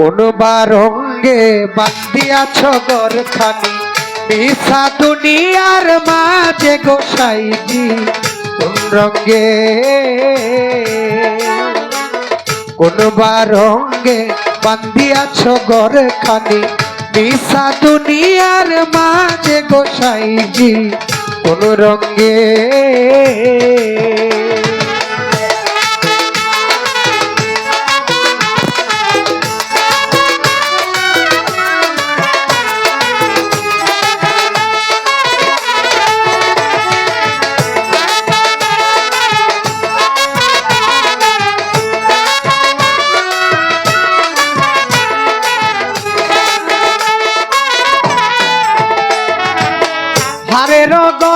কোন রঙ্গে বান্দিয়াছ গরখানি মিশা দুনিয়ার মাঝে গোসাইজি, কোন রঙ্গে কোন রঙ্গে বান্দিয়াছ গরখানি মিশা দুনিয়ার মাঝে গোসাইজি, কোন রঙ্গে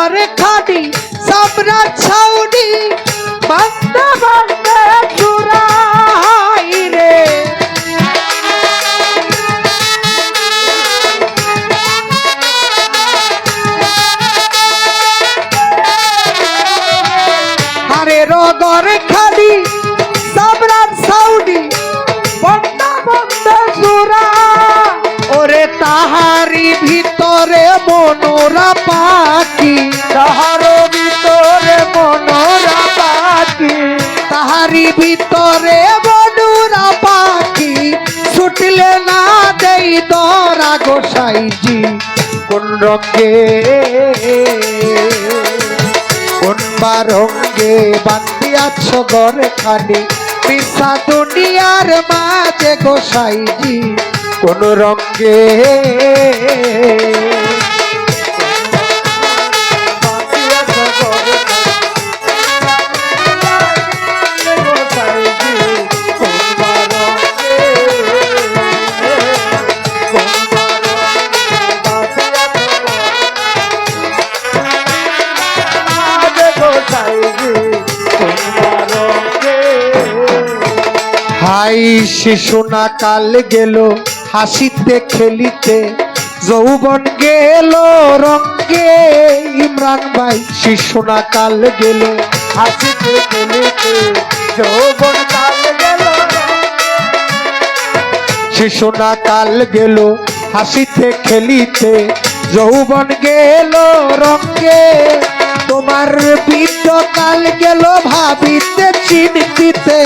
গরে খানি সাবরা ছাউনি, বান্দা বান্দা চুরাই রে হারের গরে খানি সাবরা ছাউনি, বান্দা বান্দা চুরা ওরে তাহারি ভিতরে মনোরা পাখি ভিতরে মনোরা পাখি ছুটলে না দেই দরা গোসাইজি কোন রঙ্গে কোন বা রঙ্গে বান্দিয়াছ গরে খানি পিসা দুনিয়ার মাঝে গোসাইজি কোন রঙ্গে হাই শিশু না কাল গেল, হাসিতে খেলিতে। যৌবন গেল, রঙ্গে, ইমরান ভাই, শিশু না কাল গেল, হাসিতে খেলিতে। যৌবন কাল গেল শিশু না কাল গেল, হাসিতে খেলিতে। যৌবন গেল, রঙ্গে। তোমার বৃদ্ধ কাল গেল, ভাবিতে, চিন্তিতে।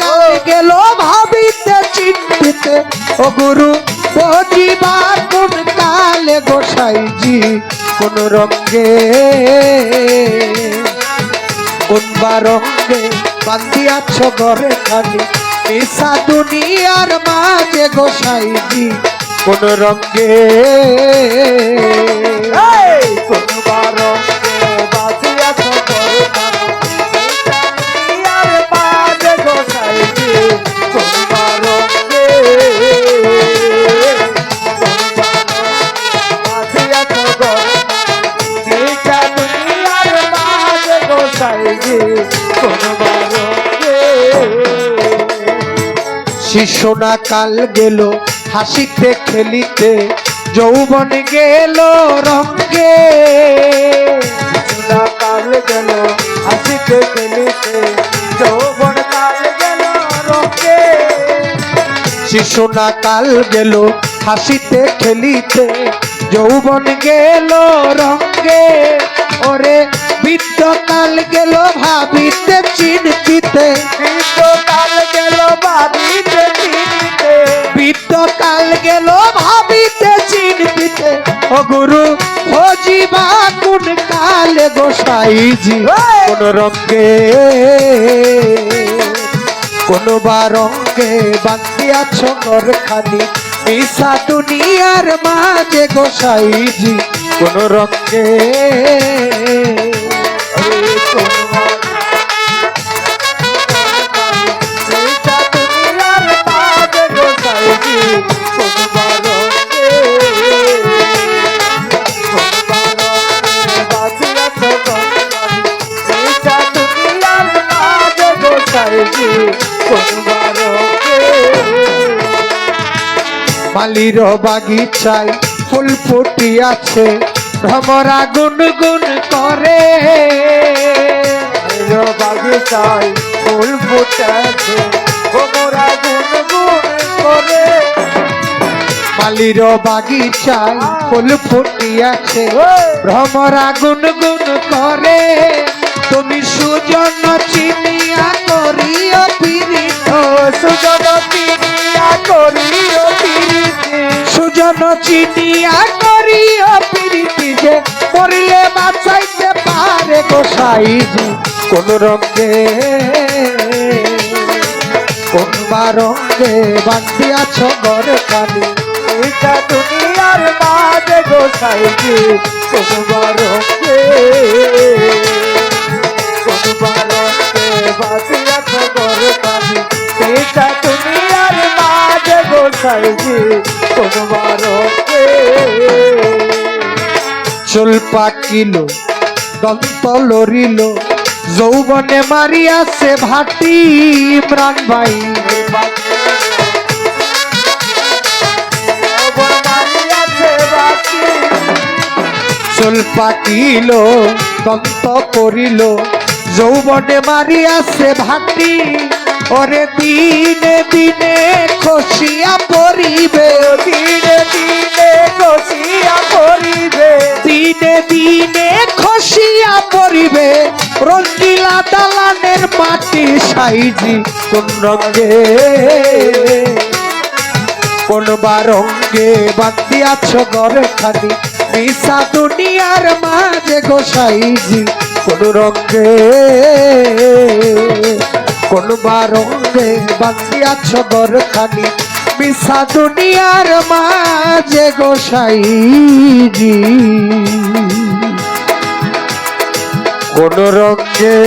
কাল গেল ভাবিতে, চিন্তিতে। ও গুরু বজিবার কোন কালে গোসাইজি কোন রঙ্গে কোন রঙ্গে বান্দিয়াছ ঘরে খালি মিশা দুনিয়ার মাঝে গোসাইজি কোন রঙ্গে শিশু না কাল গেল, হাসিতে খেলিতে যৌবন গেল রঙ্গে কাল গেল, হাসিতে খেলিতে যৌবন কাল গেল রঙে শিশু না কাল গেল, হাসিতে খেলিতে যৌবন গেল রঙ্গে ওরে বৃদ্ধ কাল গেল, ভাবিতে চিন্তিতে গুরু খোঁজিবা কোন কালে গোসাইজি? কোন রঙ্গে কোন বা রঙ্গে বান্দিয়াছ খানি মিশা দুনিয়ার মাঝে গোসাইজি কোন রঙ্গে মালির বাগিচায় ফুল ফুটি আছে ভ্রমরা গুনগুন করে। বাগিচায় ফুল ফুটাছে ভোমরা গুন গুন করে। মালির বাগিচায় ফুল ফুটিয়াছে, ভ্রমরা গুনগুন করে। তুমি সুজন চিনিয়া করিও পীড়িত সুজন পিনিয়া করিও সুজন চিনিয়া করিও পীড়িতি যে মরিলে বাঁচাইতে পারে গোসাইজি কোন রঙে কোন বা রঙে বাঁধিয়াছ ঘরে কালি এটা দুনিয়ার মাঝে গোসাইজি কোনবার রঙে কোনবার রঙে বাঁচিয়া খবর পানি এটা দুনিয়ার মাঝে গোসাইজি কোনবার চুল পাকিল দন্ত লরিল যৌবনে মারিয়াছে ভাটি ইমরান ভাই চুল পাকিল, দন্ত করিল, যৌবনে মারিয়াছে ভাটি। ওরে দিনে দিনে খসিয়া পরিবে দিনে দিনে কষিয়া করিবে দিনে দিনে খসিয়া পরিবে রঙ্গিলা দালানের মাটি সাইজি কোন রঙে? কোন বা রঙ্গে বান্দিয়াছ ঘরে খালি মিশা দুনিয়ার মাঝে গোসাইজি কোন রঙ্গে কোন বারঙ্গে বাঁচিয়াছ দরখানি মিশা দুনিয়ার মাঝে গোসাইজি কোন রঙ্গে